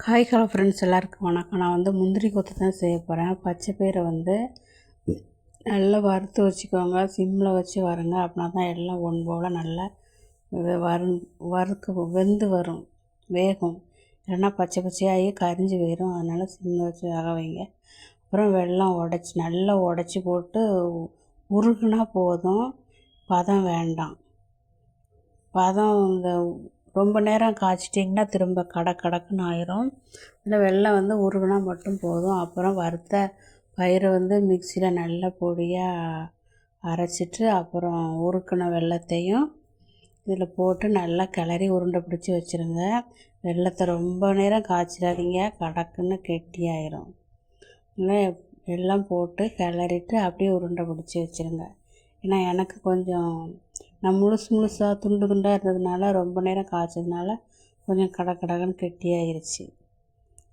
காய்களை hello friends எல்லாருக்கும் வணக்கம். நான் வந்து முந்திரி கொத்து தான் செய்ய போகிறேன் பச்சை பயிரை வந்து நல்லா வறுத்து வச்சுக்கோங்க. சிம்மில் வச்சு வருங்க. அப்படின்னா தான் எல்லாம் ஒன் போல் நல்லா வரு வறுக்க வெந்து வரும். வேகும். இல்லைன்னா பச்சை பச்சையாகி கரிஞ்சு போயிடும் அதனால் சிம்மில் வச்சு வேக வைங்க. அப்புறம் வெள்ளம் உடச்சி நல்லா உடச்சி போட்டு உருகுனா போதும். பதம் வேண்டாம். பதம் இந்த ரொம்ப நேரம் காய்ச்சிட்டிங்கன்னா திரும்ப கடை கடக்குன்னு ஆயிரும். இதில் வெள்ளம் வந்து உருகுனா மட்டும் போதும். அப்புறம் வறுத்த பயிரை வந்து மிக்சியில் நல்ல பொடியாக அரைச்சிட்டு அப்புறம் உருக்கின வெள்ளத்தையும் இதில் போட்டு நல்லா கிளறி உருண்டை பிடிச்சி வச்சுருங்க. வெள்ளத்தை ரொம்ப நேரம் காய்ச்சிடாதீங்க. கடக்குன்னு கெட்டியாயிரும் இல்லை எல்லாம் போட்டு கிளறிட்டு அப்படியே உருண்டை பிடிச்சி வச்சுருங்க. ஏன்னா எனக்கு கொஞ்சம் நான் முழுசு முழுசாக துண்டு துண்டாக இருந்ததுனால ரொம்ப நேரம் காய்ச்சதுனால கொஞ்சம் கட கடகன்னு கெட்டியாயிருச்சு.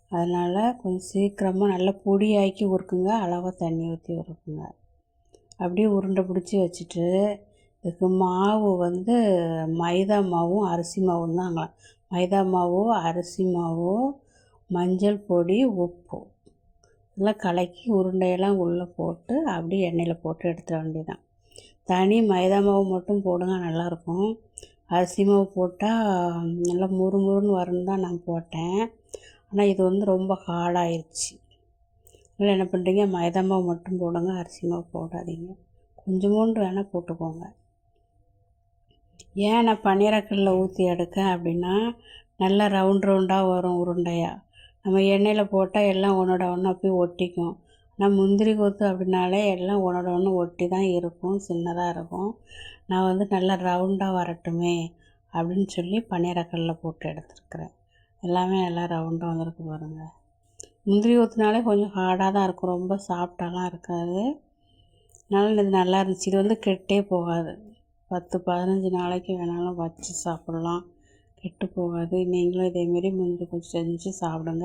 அதனால் கொஞ்சம் சீக்கிரமாக நல்லா பொடியாக்கி உருக்குங்க. அளவாக தண்ணி ஊற்றி உருக்குங்க. அப்படியே உருண்டை பிடிச்சி வச்சுட்டு இதுக்கு மாவு வந்து மைதா மாவும் அரிசி மாவும் தாங்க மைதா மாவு அரிசி மாவு மஞ்சள் பொடி உப்பு. இதெல்லாம் கலக்கி உருண்டையெல்லாம் உள்ளே போட்டு அப்படியே எண்ணெயில் போட்டு எடுத்துட வேண்டியதான் தனி மைதா மாவு மட்டும் போடுங்க நல்லாயிருக்கும். அரிசி மாவு போட்டால் நல்லா முறுமுறுன்னு வரும்னு தான் நான் போட்டேன். ஆனால் இது வந்து ரொம்ப ஹார்டாயிருச்சு. அதனால் என்ன பண்ணுறீங்க மைதா மாவு மட்டும் போடுங்க அரிசி மாவு போடாதீங்க. கொஞ்சமோண்டு வேணால் போட்டுக்கோங்க. ஏன் நான் பன்னீரக்கல்ல ஊற்றி எடுக்கேன் அப்படின்னா நல்லா ரவுண்ட் ரவுண்டாக வரும் உருண்டையாக நம்ம எண்ணெயில் போட்டால் எல்லாம் ஒன்றோட ஒன்றா போய் ஒட்டிக்கும். நான் முந்திரி கொத்து அப்படின்னாலே எல்லாம் ஒன்றோட ஒன்று ஒட்டி தான் இருக்கும் சின்னதாக இருக்கும். நான் வந்து நல்லா ரவுண்டாக வரட்டுமே அப்படின்னு சொல்லி பன்னீரக்கல்ல போட்டு எடுத்துருக்குறேன். எல்லாமே எல்லாம் ரவுண்டாக வந்திருக்கு பாருங்கள் முந்திரி கொத்துனாலே கொஞ்சம் ஹார்டாக தான் இருக்கும் ரொம்ப சாஃப்டாலாம் இருக்காது. அதனால் இது நல்லா இருந்துச்சு. இது வந்து கெட்டே போகாது. பத்து பதினஞ்சு நாளைக்கு வேணாலும் வச்சு சாப்பிட்லாம். கெட்டு போகாது. நீங்களும் இதேமாரி முந்திரி கொஞ்சம் செஞ்சு சாப்பிடுங்க.